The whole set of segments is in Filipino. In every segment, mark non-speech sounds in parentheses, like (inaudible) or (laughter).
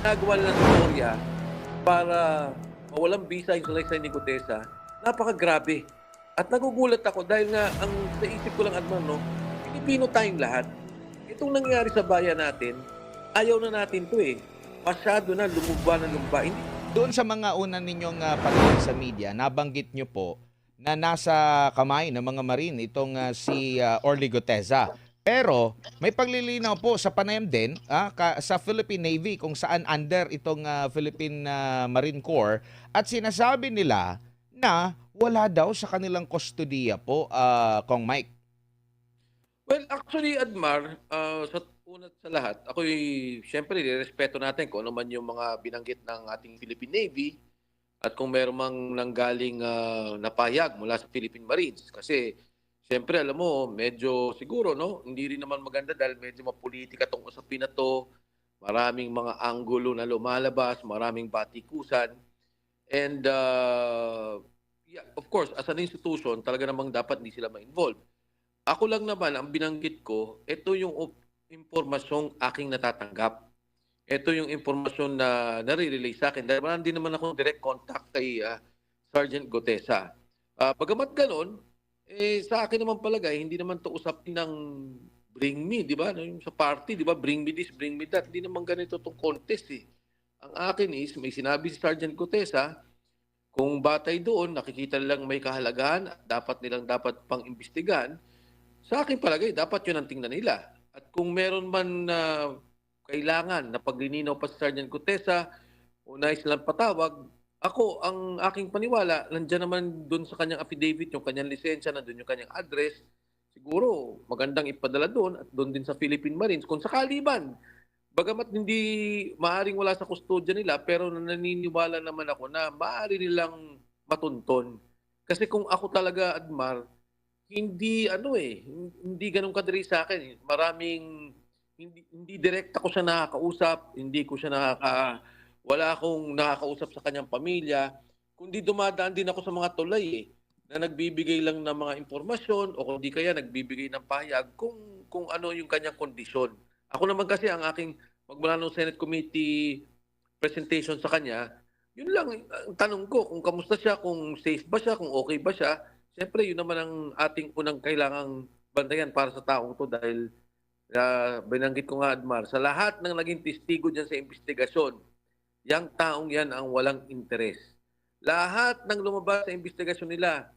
nagawa ng storya para mawalang bisa yung salaysay ni Gutesa, napakagrabe. At nagugulat ako dahil nga ang naisip ko lang Adman, no, Pilipino tayong lahat. Itong nangyari sa bayan natin, ayaw na natin to eh. Masyado na lumumba na lumba. Hindi, Doon sa mga una ninyong uh, panahon sa media, nabanggit nyo po na nasa kamay ng mga marine itong ah, si ah, Orly Guteza. Pero may paglilinaw po sa panayam din ah, sa Philippine Navy kung saan under itong ah, Philippine ah, Marine Corps at sinasabi nila na wala daw sa kanilang kustodiya po, ah, Kong Mike. Well, actually, Admar, uh, sa unat sa lahat, ako'y siyempre respeto natin kung ano man yung mga binanggit ng ating Philippine Navy at kung meron mang nanggaling uh, napayag mula sa Philippine Marines. Kasi siyempre, alam mo, medyo siguro, no? Hindi rin naman maganda dahil medyo mapolitika tong usapin na to. Maraming mga anggulo na lumalabas, maraming batikusan. And uh, yeah, of course, as an institution, talaga namang dapat hindi sila ma-involve. Ako lang naman, ang binanggit ko, ito yung impormasyong aking natatanggap. Ito yung impormasyon na nare-relay sa akin. Dahil wala din naman ako direct contact kay ah, Sergeant Gotesa. Ah, pagamat ganon, eh, sa akin naman palagay, hindi naman to usapin ng bring me, di ba? Sa party, di ba? Bring me this, bring me that. Hindi naman ganito itong contest eh. Ang akin is, may sinabi si Sergeant Gotesa, kung batay doon, nakikita nilang may kahalagahan at dapat nilang dapat pang imbestigan, sa akin palagay, dapat yun ang tingnan nila. At kung meron man na kailangan na paglininaw pa sa Sergeant Gutesa o nais patawag, ako, ang aking paniwala, nandiyan naman doon sa kanyang affidavit, yung kanyang lisensya, nandun yung kanyang address, siguro magandang ipadala doon at doon din sa Philippine Marines. Kung sakali man, bagamat hindi maaring wala sa kustodya nila, pero naniniwala naman ako na maaari nilang matunton. Kasi kung ako talaga, Admar, hindi ano eh, hindi ganun kadiri sa akin. Maraming hindi hindi direct ako siya nakakausap, hindi ko siya nakaka wala akong nakakausap sa kanyang pamilya, kundi dumadaan din ako sa mga tulay eh, na nagbibigay lang ng mga impormasyon o kundi kaya nagbibigay ng pahayag kung kung ano yung kanyang kondisyon. Ako naman kasi ang aking magmula ng Senate Committee presentation sa kanya, yun lang ang tanong ko kung kamusta siya, kung safe ba siya, kung okay ba siya. Siyempre, yun naman ang ating unang kailangang bantayan para sa taong to dahil uh, binanggit ko nga, Admar, sa lahat ng naging testigo dyan sa investigasyon, yang taong yan ang walang interes. Lahat ng lumabas sa investigasyon nila,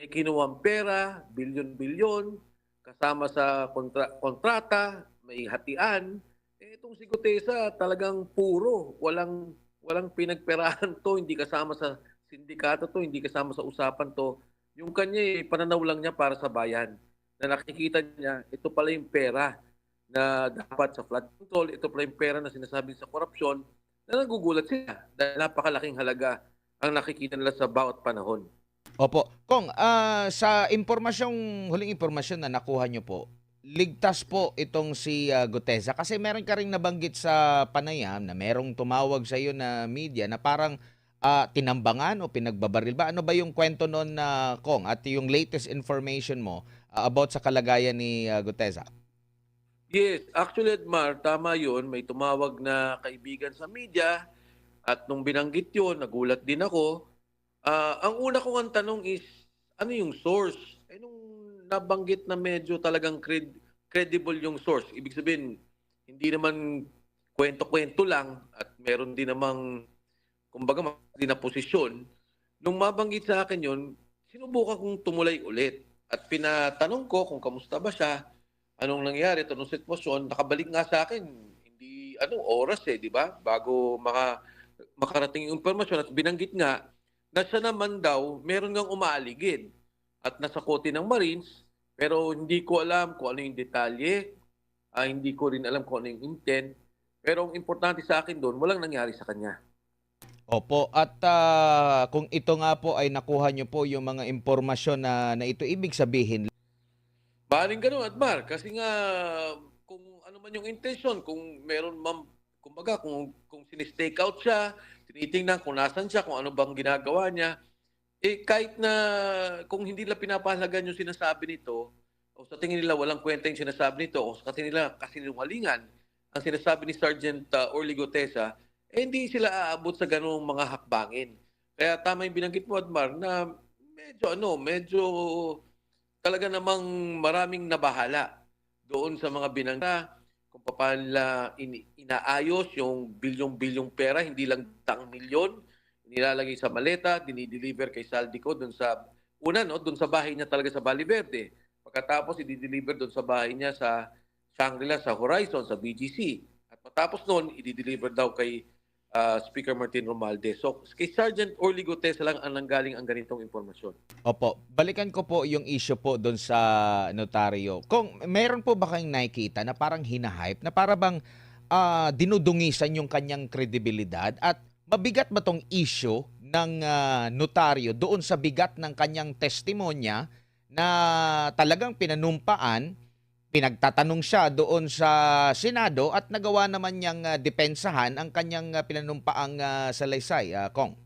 may kinuwang pera, bilyon-bilyon, kasama sa kontra- kontrata, may hatian. Eh, itong si Gutesa talagang puro, walang walang pinagperahan to, hindi kasama sa sindikato to, hindi kasama sa usapan to. Yung kanya, eh, pananaw lang niya para sa bayan. Na nakikita niya, ito pala yung pera na dapat sa flood control, ito pala yung pera na sinasabi sa korupsyon, na nagugulat sila dahil napakalaking halaga ang nakikita nila sa bawat panahon. Opo. Kong, ah, sa impormasyong, huling impormasyon na nakuha nyo po, ligtas po itong si ah, Guteza kasi meron ka ring nabanggit sa panayam na merong tumawag sa iyo na media na parang ah, tinambangan o pinagbabaril ba? Ano ba yung kwento noon na Kong at yung latest information mo ah, about sa kalagayan ni ah, Guteza? Yes, actually, Edmar, tama yun. May tumawag na kaibigan sa media at nung binanggit yun, nagulat din ako. Ah, ang una kong ang tanong is, ano yung source? Eh, nung nabanggit na medyo talagang cred- credible yung source, ibig sabihin, hindi naman kwento-kwento lang at meron din namang, kumbaga, din na posisyon. Nung mabanggit sa akin yun, sinubukan kong tumulay ulit. At pinatanong ko kung kamusta ba siya, anong nangyari, nung sitwasyon, nakabalik nga sa akin, hindi, anong oras eh, di ba? Bago maka, makarating yung impormasyon at binanggit nga, na siya naman daw, meron ngang umaaligid at nasa kote ng Marines, pero hindi ko alam kung ano yung detalye, ah, hindi ko rin alam kung ano yung intent, pero ang importante sa akin doon, walang nangyari sa kanya. Opo, at ah, kung ito nga po ay nakuha nyo po yung mga impormasyon na, na ito, ibig sabihin, Maaaring ganun, Admar. Kasi nga, kung ano man yung intention, kung meron mam, kumbaga, kung, kung sinistake out siya, tinitingnan kung nasan siya, kung ano bang ginagawa niya, eh kahit na kung hindi nila pinapahalagan yung sinasabi nito, o sa tingin nila walang kwenta yung sinasabi nito, o sa tingin nila kasinungalingan, ang sinasabi ni Sergeant uh, Orly eh, hindi sila aabot sa ganung mga hakbangin. Kaya tama yung binanggit mo, Admar, na medyo ano, medyo talaga namang maraming nabahala doon sa mga binangga kung paano ini- inaayos yung bilyong-bilyong pera, hindi lang tang milyon, nilalagay sa maleta, dinideliver kay Saldico doon sa, una no, doon sa bahay niya talaga sa Verde. Pagkatapos, i-deliver doon sa bahay niya sa Shangri-La, sa Horizon, sa BGC. At matapos noon, i-deliver daw kay ah, Speaker Martin Romualdez. So, kay Sergeant Orly Gutesa lang ang nanggaling ang ganitong impormasyon. Opo, balikan ko po yung issue po doon sa notaryo. Kung meron po ba kayong nakikita na parang hinahype, na para bang ah, dinudungisan yung kanyang kredibilidad at mabigat ba tong issue ng ah, notaryo doon sa bigat ng kanyang testimonya na talagang pinanumpaan, pinagtatanong siya doon sa Senado at nagawa naman niyang ah, depensahan ang kanyang ah, pinanumpaang ah, salaysay, ah, Kong.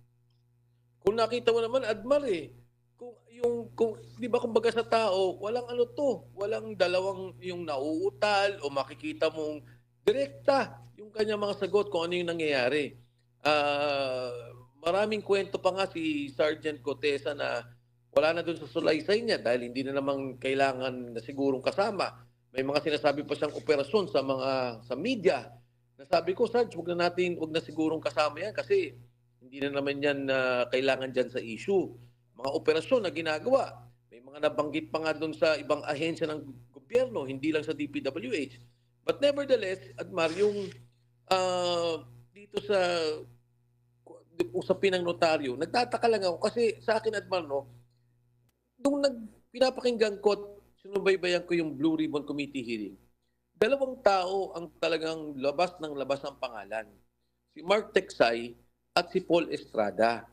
Kung nakita mo naman, Admar eh, kung yung kung di ba kumbaga sa tao, walang ano to, walang dalawang yung nauutal o makikita mong direkta yung kanya mga sagot kung ano yung nangyayari. Ah, maraming kwento pa nga si Sergeant Cotesa na wala na doon sa sulaysay niya dahil hindi na naman kailangan na sigurong kasama. May mga sinasabi pa siyang operasyon sa mga sa media. Nasabi ko, Sarge, wag na natin, wag na sigurong kasama yan kasi hindi na naman yan na kailangan dyan sa issue. Mga operasyon na ginagawa. May mga nabanggit pa nga doon sa ibang ahensya ng gobyerno, hindi lang sa DPWH. But nevertheless, Admar, yung ah, dito sa usapin ng notaryo, nagtataka lang ako kasi sa akin, Admar, no, nung nag, pinapakinggan ko sinubaybayan ko yung Blue Ribbon Committee hearing, dalawang tao ang talagang labas ng labas ang pangalan. Si Mark Texay at si Paul Estrada.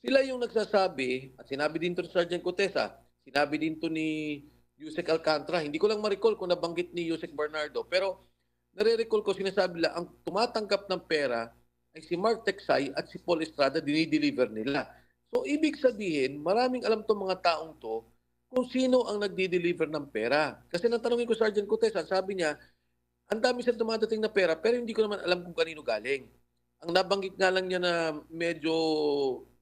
Sila yung nagsasabi, at sinabi din to ni Sergeant Cotesa, sinabi din to ni Yusek Alcantara, hindi ko lang ma-recall kung nabanggit ni Yusek Bernardo, pero nare-recall ko sinasabi nila, ang tumatanggap ng pera ay si Mark Texay at si Paul Estrada, dinideliver nila. So, ibig sabihin, maraming alam tong mga taong to kung sino ang nagdi-deliver ng pera. Kasi nang tanongin ko Sergeant Cotesa, sabi niya, ang dami sa dumadating na pera, pero hindi ko naman alam kung kanino galing. Ang nabanggit nga lang niya na medyo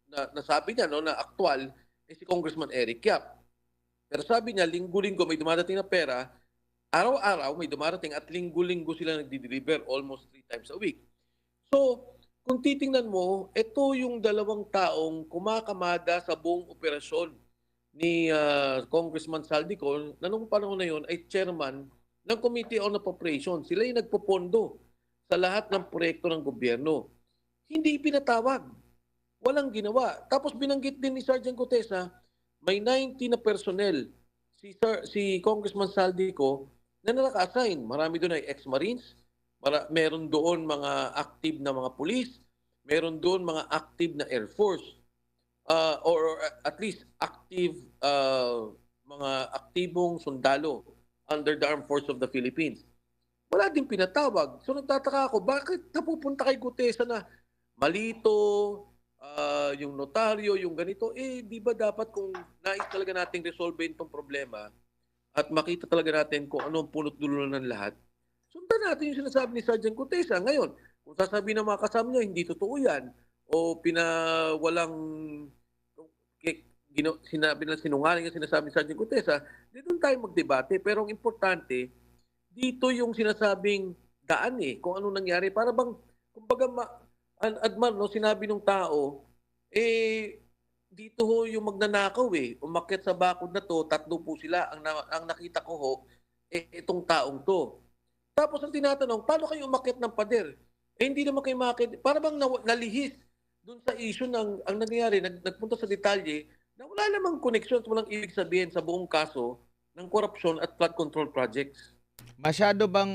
na, nasabi niya no, na aktual ay si Congressman Eric Yap. Pero sabi niya, linggo-linggo may dumadating na pera, araw-araw may dumarating at linggo-linggo sila nagdi-deliver almost three times a week. So, kung titingnan mo, ito yung dalawang taong kumakamada sa buong operasyon ni ah, Congressman Saldico na nung panahon na yon ay chairman ng Committee on Appropriations. Sila yung nagpopondo sa lahat ng proyekto ng gobyerno. Hindi pinatawag. Walang ginawa. Tapos binanggit din ni Sergeant Cotesa, may 90 na personnel si, Sir, si Congressman Saldico na naka-assign. Marami doon ay ex-marines, mara, meron doon mga active na mga police, meron doon mga active na Air Force, uh, or, at least active uh, mga aktibong sundalo under the Armed Force of the Philippines. Wala din pinatawag. So nagtataka ako, bakit napupunta kay Gutesa na malito, ah, yung notaryo, yung ganito, eh di ba dapat kung nais talaga nating resolve itong problema at makita talaga natin kung ano ang punot dulo ng lahat, sundan natin yung sinasabi ni Sergeant Gutesa. Ngayon, kung sasabihin ng mga kasama niya, hindi totoo yan, o pinawalang gino, sinabi na sinungaling ang sinasabi ni Sergeant Gutesa, di doon tayo magdebate. Pero ang importante, dito yung sinasabing daan eh, kung ano nangyari. Para bang, kumbaga, ma, Ad- Admar, no, sinabi ng tao, eh, dito ho yung magnanakaw eh. Umakyat sa bakod na to, tatlo po sila. Ang, ang nakita ko ho, eh, itong taong to. Tapos ang tinatanong, paano kayo umakyat ng pader? Eh, hindi naman kayo makakit. Para bang nalihis dun sa issue ng, ang nangyayari, nag, nagpunta sa detalye, na wala namang connection at walang ibig sabihin sa buong kaso ng corruption at flood control projects. Masyado bang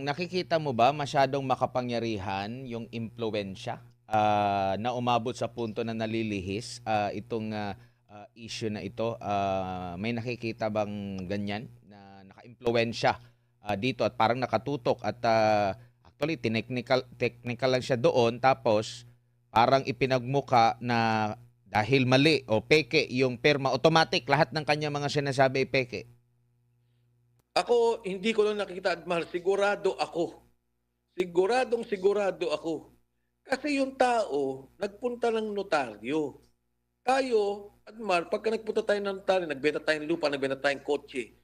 nakikita mo ba masyadong makapangyarihan yung impluensya ah, na umabot sa punto na nalilihis ah, itong ah, ah, issue na ito? Ah, may nakikita bang ganyan na nakaimpluwensya ah, dito at parang nakatutok at ah, actually technical technical lang siya doon tapos parang ipinagmuka na dahil mali o peke yung perma automatic lahat ng kanya mga sinasabi ay peke. Ako, hindi ko lang nakikita, Admar. Sigurado ako. Siguradong sigurado ako Kasi yung tao, nagpunta ng notaryo. Tayo, Admar, pagka nagpunta tayo ng notaryo, nagbenta tayong lupa, nagbenta tayong kotse,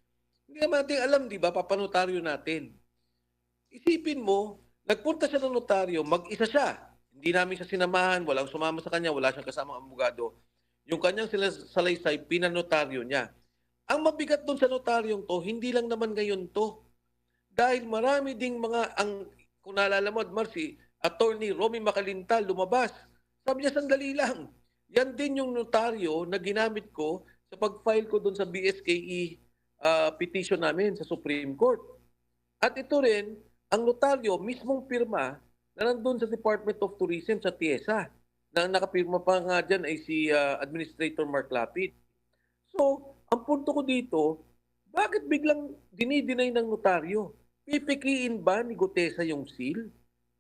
hindi naman natin alam, di ba, papanotaryo natin. Isipin mo, nagpunta siya ng notaryo, mag-isa siya. Hindi namin siya sinamahan, walang sumama sa kanya, wala siyang kasamang abogado. Yung kanyang salaysay, pinanotaryo niya. Ang mabigat doon sa notaryong to, hindi lang naman ngayon to. Dahil marami ding mga, ang, kung naalala mo, Admar, si Attorney Romy Macalintal lumabas. Sabi niya, sandali lang. Yan din yung notaryo na ginamit ko sa pag-file ko doon sa BSKE uh, petition namin sa Supreme Court. At ito rin, ang notaryo, mismong pirma na nandun sa Department of Tourism sa TIESA. Na nakapirma pa nga dyan ay si uh, Administrator Mark Lapid. So, ang punto ko dito, bakit biglang dinidinay ng notaryo? Pipikiin ba ni Gutesa yung seal?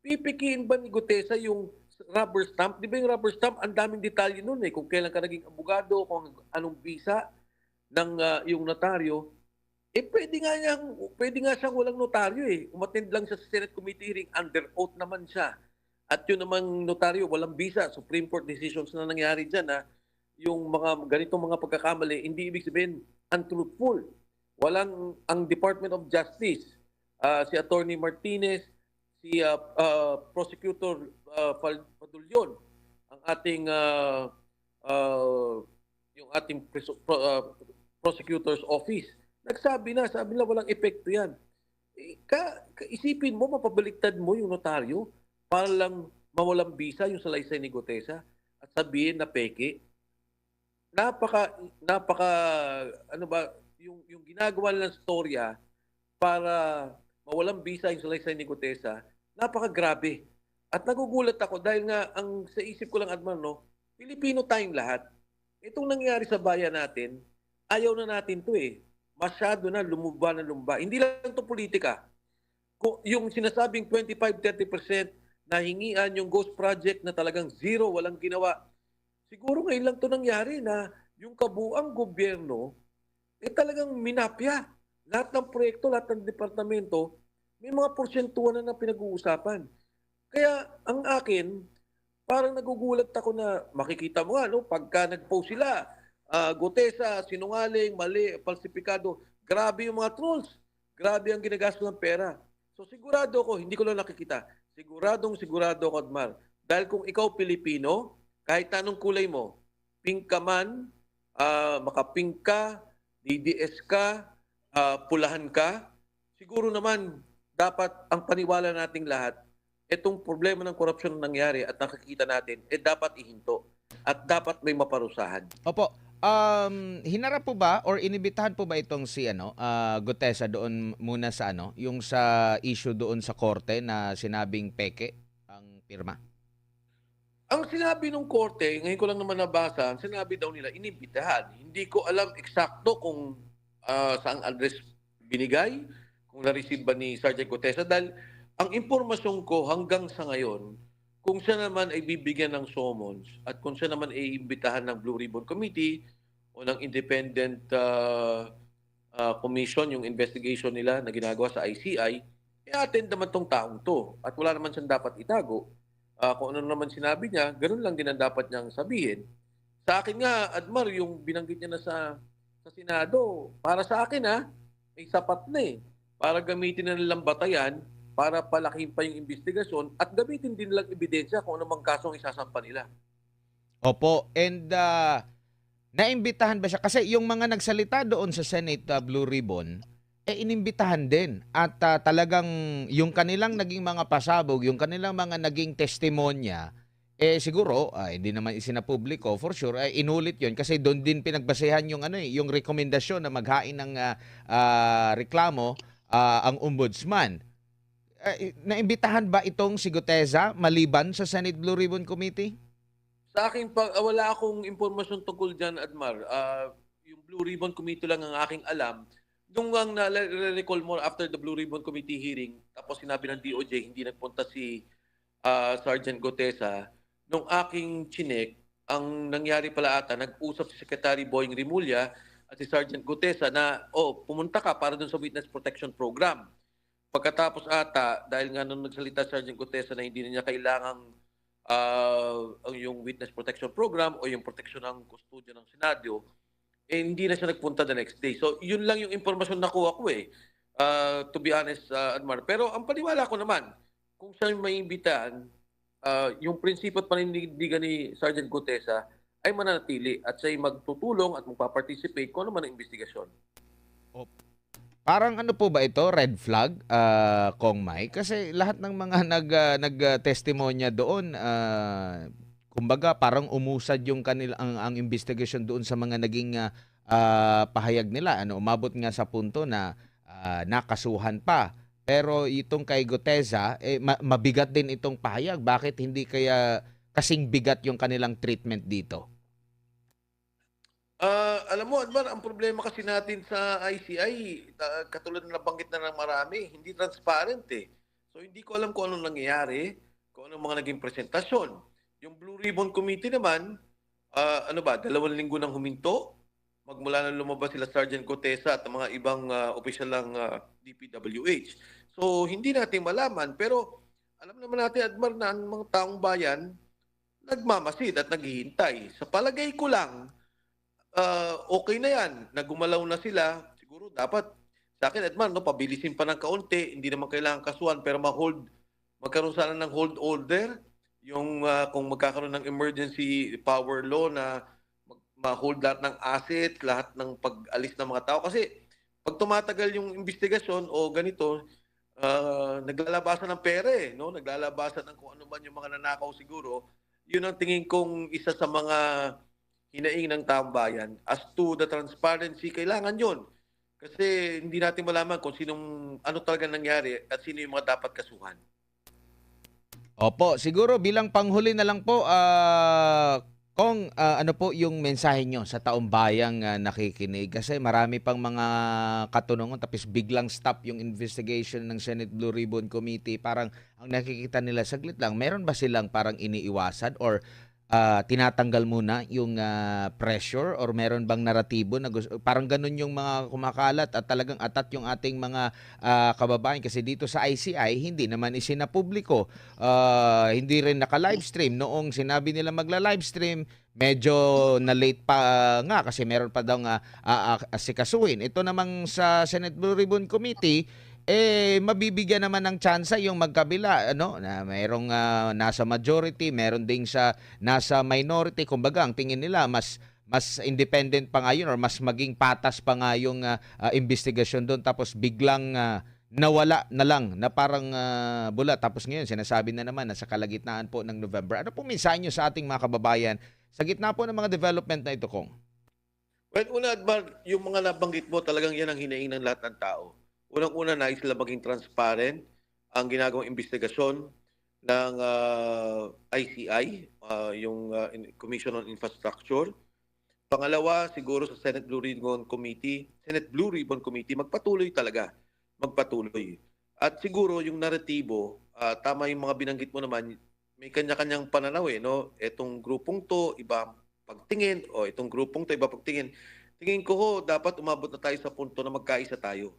Pipikiin ba ni Gutesa yung rubber stamp? Di ba yung rubber stamp, ang daming detalye nun eh. Kung kailan ka naging abogado, kung anong visa ng uh, yung notaryo. Eh pwede nga, niyang, pwede nga siyang walang notaryo eh. Umattend lang siya sa Senate Committee hearing, under oath naman siya. At yun namang notaryo, walang visa. Supreme Court decisions na nangyari dyan na yung mga ganitong mga pagkakamali, hindi ibig sabihin untruthful. Walang ang Department of Justice, uh, si Attorney Martinez, si uh, uh, Prosecutor uh, Padulyon, ang ating uh, uh, yung ating uh, prosecutor's office. Nagsabi na, sabi nila walang epekto yan. Eh, ka, isipin mo, mapabaliktad mo yung notaryo para lang mawalang bisa yung salaysay ni Gutesa at sabihin na peke. Napaka, napaka, ano ba, yung, yung ginagawa nilang storya para mawalang bisa yung salaysay ni Gutesa, napakagrabe. At nagugulat ako dahil nga ang sa isip ko lang Adman, no, Pilipino tayong lahat. Itong nangyari sa bayan natin, ayaw na natin to eh. Masyado na lumumba na lumba. Hindi lang to politika. Yung sinasabing 25-30% na hingian yung ghost project na talagang zero, walang ginawa. Siguro ngayon lang to nangyari na yung kabuang gobyerno, eh talagang minapya. Lahat ng proyekto, lahat ng departamento, may mga porsentuhan na na pinag-uusapan. Kaya ang akin, parang nagugulat ako na makikita mo nga, no, pagka nag-post sila, uh, Gutesa, sinungaling, mali, falsifikado, grabe yung mga trolls. Grabe ang ginagastos ng pera. So sigurado ko, hindi ko lang nakikita, siguradong sigurado ko, Admar, dahil kung ikaw Pilipino, kahit anong kulay mo, pink ka man, uh, makapink ka, DDS ka, uh, pulahan ka, siguro naman dapat ang paniwala nating lahat, itong problema ng korupsyon na nangyari at nakikita natin, eh dapat ihinto at dapat may maparusahan. Opo. Um, hinarap po ba or inibitahan po ba itong si ano, uh, Gutesa doon muna sa ano, yung sa issue doon sa korte na sinabing peke ang pirma? Ang sinabi ng korte, ngayon ko lang naman nabasa, sinabi daw nila, inibitahan. Hindi ko alam eksakto kung uh, saang address binigay, kung na-receive ba ni Sergeant Gutesa, dahil ang impormasyon ko hanggang sa ngayon, kung siya naman ay bibigyan ng summons at kung siya naman ay imbitahan ng Blue Ribbon Committee o ng independent uh, uh, commission, yung investigation nila na ginagawa sa ICI, i-attend naman tong taong to. At wala naman siyang dapat itago. Uh, kung ano naman sinabi niya, ganun lang din ang dapat niyang sabihin. Sa akin nga, Admar, yung binanggit niya na sa, sa Senado, para sa akin ha, may sapat na eh. Para gamitin na nilang batayan para palakin pa yung investigasyon at gamitin din lang ebidensya kung anumang kasong isasampa nila. Opo, and uh, naimbitahan ba siya? Kasi yung mga nagsalita doon sa Senate uh, Blue Ribbon, eh inimbitahan din. At uh, talagang yung kanilang naging mga pasabog, yung kanilang mga naging testimonya, eh siguro, uh, hindi naman isinapubliko, for sure, eh, inulit yon kasi doon din pinagbasehan yung, ano, eh, yung rekomendasyon na maghain ng uh, uh, reklamo uh, ang ombudsman uh, naimbitahan ba itong si Guteza maliban sa Senate Blue Ribbon Committee? Sa akin, pa, uh, wala akong impormasyon tungkol dyan, Admar. Uh, yung Blue Ribbon Committee lang ang aking alam. Nung ang na-recall mo after the Blue Ribbon Committee hearing, tapos sinabi ng DOJ, hindi nagpunta si uh, Sergeant Gutesa, nung aking chinek, ang nangyari pala ata, nag-usap si Secretary Boying Rimulya at si Sergeant Gutesa na, oh, pumunta ka para dun sa Witness Protection Program. Pagkatapos ata, dahil nga nung nagsalita Sergeant Gutesa na hindi na niya kailangang ang yung witness protection program o yung protection ng kustodya ng Senado, eh, hindi na siya nagpunta the next day. So, yun lang yung impormasyon na nakuha ko eh. Ah, to be honest, ah, Admar. Pero ang paniwala ko naman, kung siya may imbitahan, ah, yung prinsipyo at panindigan ni Sergeant Gutesa ay mananatili at siya ay magtutulong at magpa-participate kung ano man ang investigasyon. Parang ano po ba ito, red flag, ah, Kong Mai? Kasi lahat ng mga (laughs) nag ah, nag-testimonya doon, ah, kumbaga parang umusad yung kanila ang, ang investigation doon sa mga naging ah, ah, pahayag nila. Ano, umabot nga sa punto na ah, nakasuhan pa. Pero itong kay Goteza, eh, ma- mabigat din itong pahayag. Bakit hindi kaya kasing bigat yung kanilang treatment dito? Ah, alam mo, Admar, ang problema kasi natin sa ICI, katulad na nabanggit na ng marami, hindi transparent eh. So hindi ko alam kung anong nangyayari, kung anong mga naging presentasyon. Yung Blue Ribbon Committee naman, ah, ano ba, dalawang linggo nang huminto, magmula nang lumabas sila Sergeant Cotesa at mga ibang ah, opisyal ng ah, DPWH. So hindi natin malaman, pero alam naman natin, Admar, na ang mga taong bayan, nagmamasid at naghihintay. Sa palagay ko lang, ah, okay na yan. Nagumalaw na sila. Siguro dapat, sa akin, Edman, no, pabilisin pa ng kaunti. Hindi naman kailangan kasuhan, pero ma-hold, magkaroon sana ng hold order. Yung ah, kung magkakaroon ng emergency power law na ma-hold lahat ng asset, lahat ng pag-alis ng mga tao. Kasi pag tumatagal yung investigasyon o ganito, ah, naglalabasan ng pera eh, no? Naglalabasan ng kung ano man yung mga nanakaw siguro. Yun ang tingin kong isa sa mga hinaing ng taong bayan. As to the transparency, kailangan yon Kasi hindi natin malaman kung sinong, ano talaga nangyari at sino yung mga dapat kasuhan. Opo, siguro bilang panghuli na lang po, ah, kung ah, ano po yung mensahe nyo sa taong bayang ah, nakikinig kasi marami pang mga katunungan tapos biglang stop yung investigation ng Senate Blue Ribbon Committee. Parang ang nakikita nila saglit lang, meron ba silang parang iniiwasan or ah, tinatanggal muna yung ah, pressure or meron bang naratibo na gusto, parang ganun yung mga kumakalat at talagang atat yung ating mga ah, kababayan kasi dito sa ICI hindi naman isinapubliko Ah, hindi rin naka-livestream. Noong sinabi nila magla-livestream, medyo na-late pa nga kasi meron pa daw nga ah, ah, asikasuhin. Ito namang sa Senate Blue Ribbon Committee, eh mabibigyan naman ng tsansa yung magkabila ano na mayroong ah, nasa majority meron ding sa nasa minority. Kumbaga ang tingin nila mas mas independent pa nga yun or mas maging patas pa nga yung ah, ah, investigasyon doon tapos biglang ah, nawala na lang na parang ah, bula. Tapos ngayon sinasabi na naman na sa kalagitnaan po ng November. Ano po mensahe nyo sa ating mga kababayan sa gitna po ng mga development na ito kong? Well, una, Admar, yung mga nabanggit mo, talagang yan ang hinaing ng lahat ng tao. Unang-una, nais sila maging transparent ang ginagawang investigasyon ng ah, ICI, ah, yung in- Commission on Infrastructure. Pangalawa, siguro sa Senate Blue Ribbon Committee, Senate Blue Ribbon Committee, magpatuloy talaga. Magpatuloy. At siguro yung naratibo, ah, tama yung mga binanggit mo naman, may kanya-kanyang pananaw eh, no? Etong grupong to, iba pagtingin, o itong grupong to, iba pagtingin. Tingin ko ho, dapat umabot na tayo sa punto na magkaisa tayo.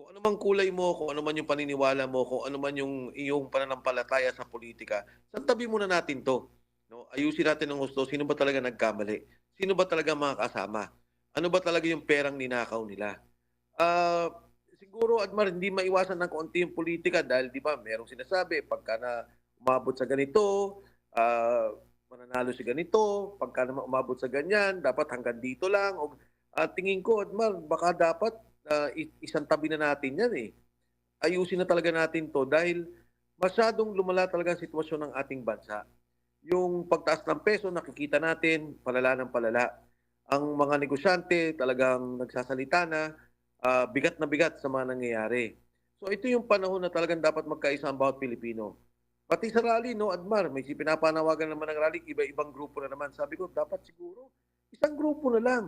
Kung ano mang kulay mo, kung ano man yung paniniwala mo, kung ano man yung iyong pananampalataya sa politika, santabi muna natin to. No? Ayusin natin ng gusto, sino ba talaga nagkamali? Sino ba talaga mga kasama? Ano ba talaga yung perang ninakaw nila? Ah, siguro, Admar, hindi maiwasan ng konti yung politika dahil di ba, merong sinasabi, pagka na umabot sa ganito, ah, mananalo si ganito, pagka naman umabot sa ganyan, dapat hanggang dito lang. O, ah, tingin ko, Admar, baka dapat i- isang tabi na natin yan eh. Ayusin na talaga natin to dahil masyadong lumala talaga ang sitwasyon ng ating bansa. Yung pagtaas ng peso, nakikita natin, palala ng palala. Ang mga negosyante talagang nagsasalita na, ah, bigat na bigat sa mga nangyayari. So ito yung panahon na talagang dapat magkaisa ang bawat Pilipino. Pati sa rally, no, Admar, may si pinapanawagan naman ng rally, iba-ibang grupo na naman. Sabi ko, dapat siguro, isang grupo na lang.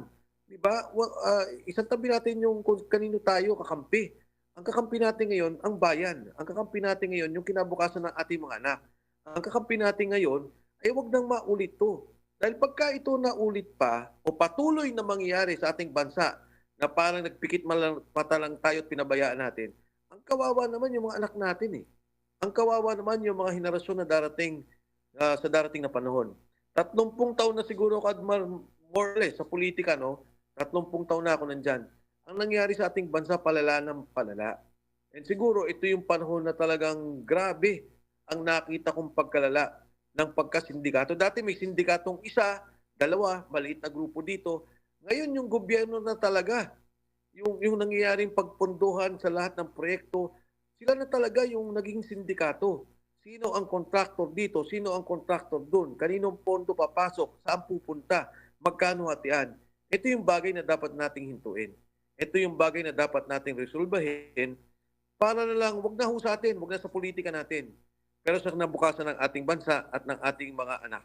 Di ba? Ah, isang tabi natin yung kanino tayo kakampi. Ang kakampi natin ngayon, ang bayan. Ang kakampi natin ngayon, yung kinabukasan ng ating mga anak. Ang kakampi natin ngayon, ay wag nang maulit to. Dahil pagka ito naulit pa, o patuloy na mangyayari sa ating bansa, na parang nagpikit malang- mata lang tayo at pinabayaan natin, ang kawawa naman yung mga anak natin eh. Ang kawawa naman yung mga henerasyon na darating ah, sa darating na panahon. Tatlumpung taon na siguro, Kadmar, more or less, sa politika, no? Tatlumpung taon na ako nandyan. Ang nangyari sa ating bansa, palala ng palala. And siguro, ito yung panahon na talagang grabe ang nakita kong pagkalala ng pagkasindikato. Dati may sindikatong isa, dalawa, maliit na grupo dito. Ngayon yung gobyerno na talaga, yung, yung nangyayaring pagpunduhan sa lahat ng proyekto, sila na talaga yung naging sindikato. Sino ang contractor dito? Sino ang contractor doon? Kaninong pondo papasok? Saan pupunta? Magkano hatian? Ito yung bagay na dapat nating hintuin. Ito yung bagay na dapat nating resolbahin para na lang, wag na ho sa atin, wag na sa politika natin. Pero sa kinabukasan ng ating bansa at ng ating mga anak.